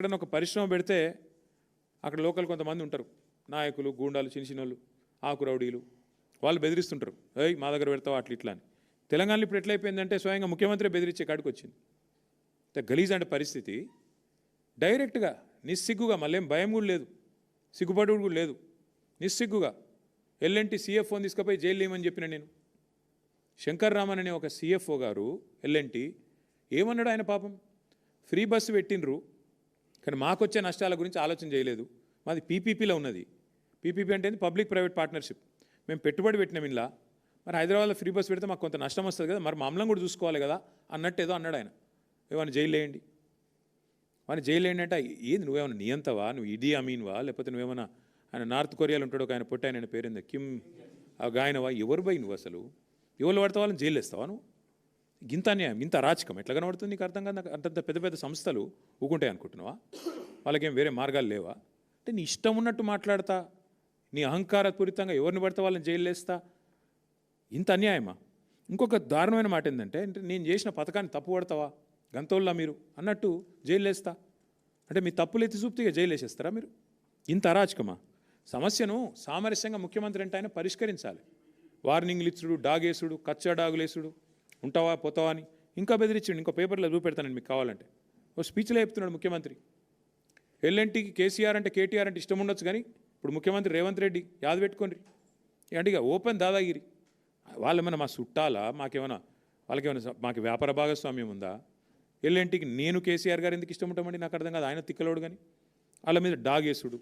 ఎక్కడైనా ఒక పరిశ్రమ పెడితే అక్కడ లోకల్ కొంతమంది ఉంటారు. నాయకులు గూండాలు చిన్న చిన్నోళ్ళు ఆకు రౌడీలు. వాళ్ళు బెదిరిస్తుంటారు. ఏయ్ మా దగ్గర పెడతావు అట్లా ఇట్లా అని. తెలంగాణలో ఇప్పుడు ఎట్లయిపోయిందంటే స్వయంగా ముఖ్యమంత్రి బెదిరించే కాడికి వచ్చింది. గలీజ్ అంటే పరిస్థితి. డైరెక్ట్గా నిస్సిగ్గుగా మళ్ళేం భయం కూడా లేదు. సిగ్గుపడు కూడా లేదు. నిస్సిగ్గుగా. ఎల్ఎన్టీ సీఎఫ్ఓని తీసుకుపోయి జైలు లేమని చెప్పిన నేను. శంకర్ రామన్ అనే ఒక సిఎఫ్ఓ గారు ఎల్ఎన్టీ ఏమన్నాడు ఆయన పాపం? ఫ్రీ బస్సు పెట్టినరు కానీ మాకు వచ్చే నష్టాల గురించి ఆలోచన చేయలేదు. మాది పీపీపీలో ఉన్నది. పీపీపీ అంటే పబ్లిక్ ప్రైవేట్ పార్ట్నర్షిప్. మేము పెట్టుబడి పెట్టినాం ఇలా మరి హైదరాబాద్లో ఫ్రీ బస్ పెడితే మాకు కొంత నష్టం వస్తుంది కదా మరి మమ్మల్ని కూడా చూసుకోవాలి కదా అన్నట్టు ఏదో అన్నాడు ఆయన. ఏమైనా జైలు వేయండి. వాడిని జైలు ఏంటంటే ఏది? నువ్వేమైనా నియంతవా? నువ్వు ఇడి అమీన్వా? లేకపోతే నువ్వేమైనా ఆయన నార్త్ కొరియాలో ఉంటాడు ఒక ఆయన పుట్టాయన ఆయన పేరుంది? కిమ్. ఆ గాయనవా? ఎవరు పోయి నువ్వు అసలు? ఎవరు పడితే వాళ్ళని జైలు వేస్తావా నువ్వు? ఇంత అన్యాయం ఇంత అరాచకం ఎట్లా కనబడుతుంది? నీకు అర్థం కాదు అంతంత పెద్ద పెద్ద సంస్థలు ఊకుంటాయి అనుకుంటున్నావా? వాళ్ళకేం వేరే మార్గాలు లేవా? అంటే నీ ఇష్టం ఉన్నట్టు మాట్లాడతా నీ అహంకారపూరితంగా ఎవరిని పడితే వాళ్ళని జైలేస్తా ఇంత అన్యాయమా? ఇంకొక దారుణమైన మాట ఏంటంటే అంటే నేను చేసిన పథకాన్ని తప్పు పడతావా? గంతోళ్ళ మీరు అన్నట్టు జైలేస్తా అంటే మీ తప్పులు ఎత్తి చూపితే జైలు వేసేస్తారా మీరు? ఇంత అరాచకమా? సమస్యను సామరస్యంగా ముఖ్యమంత్రి అంటే ఆయన పరిష్కరించాలి. వార్నింగ్లు ఇచ్చుడు డాగేసుడు కచ్చా డాగులేసుడు. ఉంటావా పోతావా అని. ఇంకా బెదిరించండి ఇంకో పేపర్లో చూపెడతానండి మీకు కావాలంటే. ఓ స్పీచ్లో చెప్తున్నాడు ముఖ్యమంత్రి. ఎల్ఎన్టీకి కేసీఆర్ అంటే కేటీఆర్ అంటే ఇష్టం ఉండొచ్చు కానీ ఇప్పుడు ముఖ్యమంత్రి రేవంత్ రెడ్డి యాద పెట్టుకోండి. అంటే ఇక ఓపెన్ దాదాగిరి. వాళ్ళేమైనా మా చుట్టాలా? మాకేమైనా వాళ్ళకేమైనా మాకు వ్యాపార భాగస్వామ్యం ఉందా? ఎల్ఎన్టీకి నేను కేసీఆర్ గారు ఎందుకు ఇష్టం ఉంటామండి? నాకు అర్థం కాదు. ఆయన తిక్కలోడు కానీ వాళ్ళ మీద డాగేసుడు.